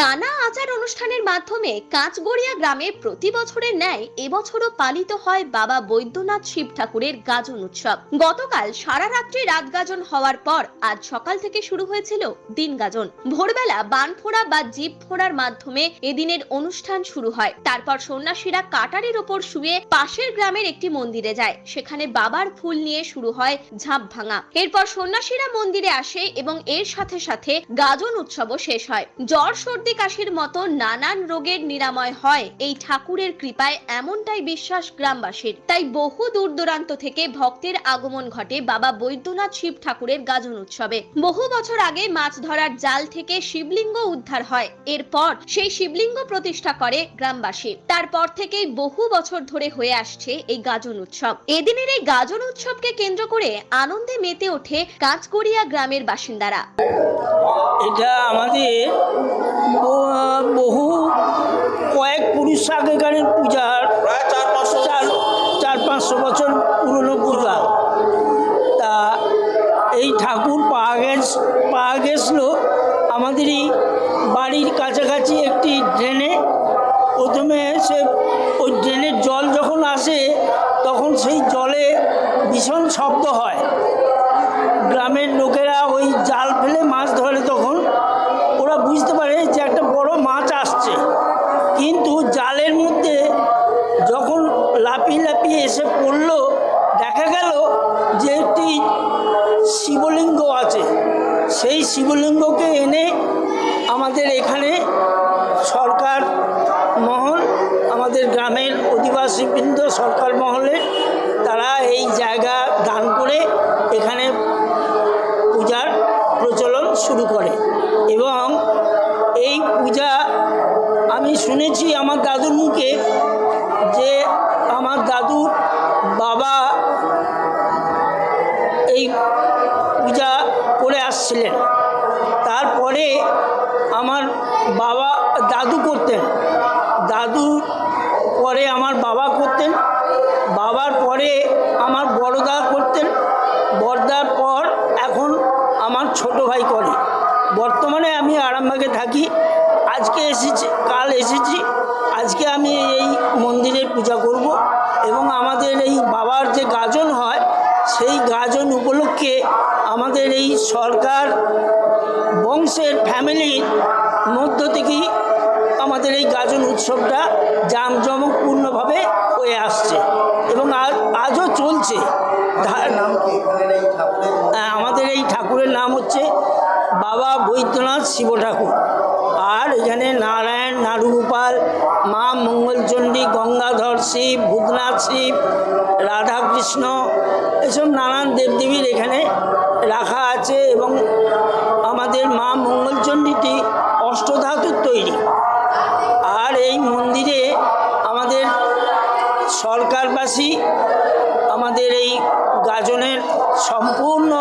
নানা আচার অনুষ্ঠানের মাধ্যমে কাঁচগড়িয়া গ্রামে প্রতি বছরের ন্যায় এবছরও পালিত হয় বাবা বৈদ্যনাথ শিব ঠাকুরের গাজন উৎসব। গতকাল সারা রাত্রি রাত গাজন হওয়ার পর আজ সকাল থেকে শুরু হয়েছিল দিন গাজন। ভোরবেলা বান ফোড়া বা জিপ ফোড়ার মাধ্যমে এদিনের অনুষ্ঠান শুরু হয়। তারপর সন্ন্যাসীরা কাটারির ওপর শুয়ে পাশের গ্রামের একটি মন্দিরে যায়। সেখানে বাবার ফুল নিয়ে শুরু হয় ঝাঁপ ভাঙা। এরপর সন্ন্যাসীরা মন্দিরে আসে এবং এর সাথে সাথে গাজন উৎসবও শেষ হয়। জ্বর কাশির মতো নানান রোগের নিরাময় হয়। এই ঠাকুরের কৃপায় এমনটাই বিশ্বাস গ্রামবাসীর। তাই বহু দূর দূরান্ত থেকে ভক্তের আগমন ঘটে বাবা বৈদ্যনাথ শিব ঠাকুরের গাজন উৎসবে। বহু বছর আগে মাছ ধরার জাল থেকে শিবলিঙ্গ উদ্ধার হয়। এরপর সেই শিবলিঙ্গ প্রতিষ্ঠা করে গ্রামবাসী। তারপর থেকেই বহু বছর ধরে হয়ে আসছে এই গাজন উৎসব। এদিনের এই গাজন উৎসবকে কেন্দ্র করে আনন্দে মেতে ওঠে কাঁচগড়িয়া গ্রামের বাসিন্দারা। এটা আমাদের বহু কয়েক পুরুষ আগেকারের পূজার। প্রায় চার পাঁচশো। চার চার পাঁচশো বছর পুরনো পূজা। তা এই ঠাকুর পাওয়া গেছ পাওয়া গেছিল আমাদেরই বাড়ির কাছাকাছি একটি ড্রেনে। প্রথমে সে ওই ড্রেনের জল যখন আসে তখন সেই জলে ভীষণ শব্দ হয়। গ্রামের লোকেরা যে একটি শিবলিঙ্গ আছে, সেই শিবলিঙ্গকে এনে আমাদের এখানে সরকার মহল, আমাদের গ্রামের অধিবাসীবৃন্দ সরকার মহলে তারা এই জায়গা দান করে এখানে পূজার প্রচলন শুরু করে। এবং এই পূজা আমি শুনেছি আমার দাদুর মুখে আসছিলেন। তারপরে আমার বাবা দাদু করতেন। দাদুর পরে আমার বাবা করতেন। বাবার পরে আমার বড়দা করতেন। বড়দার পর এখন আমার ছোট ভাই করে। বর্তমানে আমি আরামবাগে থাকি। আজকে এসেছি, কাল এসেছি। আজকে আমি এই মন্দিরে পূজা করব এবং আমাদের এই বাবার যে গাজন হয়, সেই গাজন উপলক্ষে আমাদের এই সরকার বংশের ফ্যামিলির মধ্য থেকেই আমাদের এই গাজন উৎসবটা জাঁকজমকপূর্ণভাবে হয়ে আসছে এবং আজ আজও চলছে। হ্যাঁ, আমাদের এই ঠাকুরের নাম হচ্ছে বাবা বৈদ্যনাথ শিব ঠাকুর আর এখানে নারায়ণ নারুগোপাল মা মঙ্গলচণ্ডী, গঙ্গাধর শিব ভূতনাথ শিব, রাধাকৃষ্ণ, এসব নানান দেবদেবীর এখানে রাখা আছে এবং আমাদের মা মঙ্গলচণ্ডীটি অষ্টধাতুর তৈরি। আর এই মন্দিরে আমাদের সরকারবাসী আমাদের এই গাজনের সম্পূর্ণ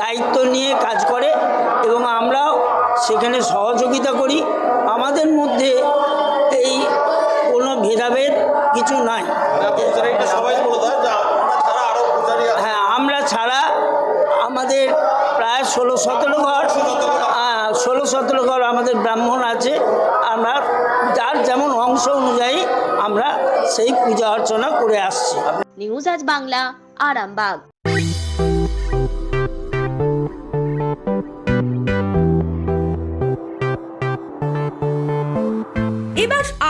দায়িত্ব নিয়ে কাজ করে এবং আমরাও সেখানে সহযোগিতা করি। আমাদের মধ্যে এই কোনো ভেদাভেদ কিছু নাই মানে পূজারীটা সবাই বলে দেয় যে আমরা ছাড়া আরও পূজারী আছে। হ্যাঁ আমরা ছাড়া আমাদের প্রায় ষোলো সতেরো ঘর হ্যাঁ, ষোলো সতেরো ঘর আমাদের ব্রাহ্মণ আছে। আমরা যার যেমন অংশ অনুযায়ী আমরা সেই পূজা অর্চনা করে আসছি। নিউজ আজ বাংলা আরামবাগ। এবার আরামবাগে